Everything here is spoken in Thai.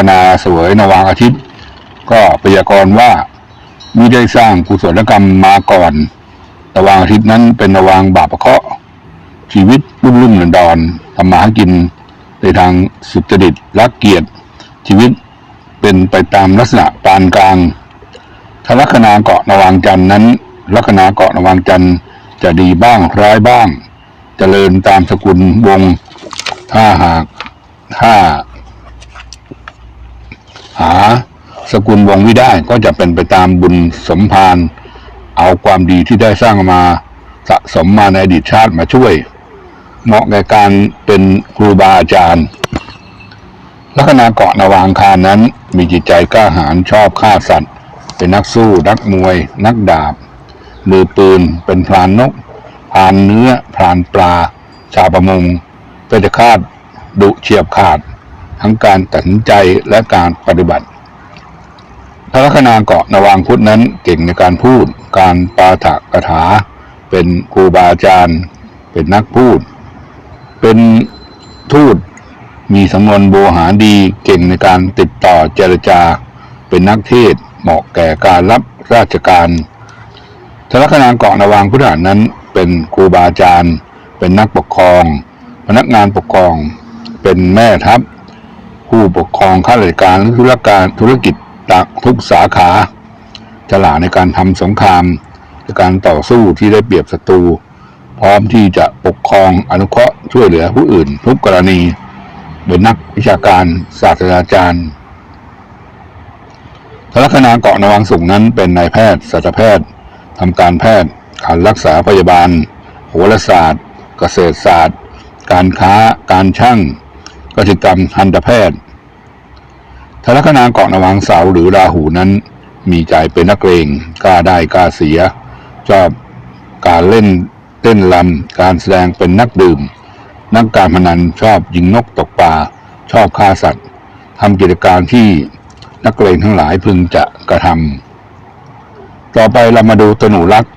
นาเสวยนวางอาทิตย์ ก็พยากรณ์ว่ามิได้สร้างกุศลกรรมมาก่อนนวางอาทิตย์นั้นเป็นนวางบาปเคราะห์ชีวิตรุ่มรุ่มดอนดอนทำมาหากินในทางสุจริตรักเกียรติ ชีวิตเป็นไปตามลักษณะปานกลางถ้าลัคนาเกาะนวางจันนั้น ลัคนาเกาะนวางจันจะดีบ้างร้ายบ้างเจริญตามสกุลวงถ้าหากถ้า หาสกุลวงไม่ได้ก็จะเป็นไปตามบุญสมภารเอาความดีที่ได้สร้างมาสะสมมาในอดีตชาติมาช่วย เหมาะแก่การเป็นครูบาอาจารย์ลัคนาเกาะนาวางคานั้น มีจิตใจกล้าหาญชอบฆ่าสัตว์ เป็นนักสู้ นักมวย นักดาบ มือปืน เป็นพรานนกพรานเนื้อพรานปลา ชาวประมงเป็นจะคาดดุเฉียบขาด ทั้งการตัดสินใจและการปฏิบัติพระลัคนาเกาะนวางพุทธนั้นเก่งในการพูด การปาฐกถา เป็นครูบาอาจารย์ เป็นนักพูด เป็นทูต มีสำนวนโบหาดีเก่งในการติดต่อเจรจา เป็นนักเทศเหมาะแก่การรับราชการทลัคนาเกาะนวางพุทธานั้น เป็นครูบาอาจารย์ เป็นนักปกครอง พนักงานปกครอง เป็นแม่ทัพ ผู้ปกครองข้าราชการธุรการธุรกิจต่างทุกสาขาฉลาดในการทำสงครามในการต่อสู้ที่ได้เปรียบศัตรู พร้อมที่จะปกครองอนุเคราะห์ช่วยเหลือผู้อื่น ทุกกรณี เป็นนักวิชาการศาสตราจารย์ทลัคนาเกาะนวังสุงนั้นเป็นนายแพทย์สัตวแพทย์ทำการแพทย์การรักษาพยาบาล โหราศาสตร์ เกษตรศาสตร์ การค้าการช่าง กสิกรรมทันตแพทย์ทลัคนาเกาะนวังเสาหรือราหูนั้น มีใจเป็นนักเลงกล้าได้กล้าเสีย ชอบการเล่นเต้นลำการแสดงเป็นนักดื่ม นักการพนันชอบยิงนกตกปลาชอบฆ่าสัตว์ทำกิจการที่นักเลงทั้งหลายพึงจะกระทำต่อไปเรามาดูตนูรักษ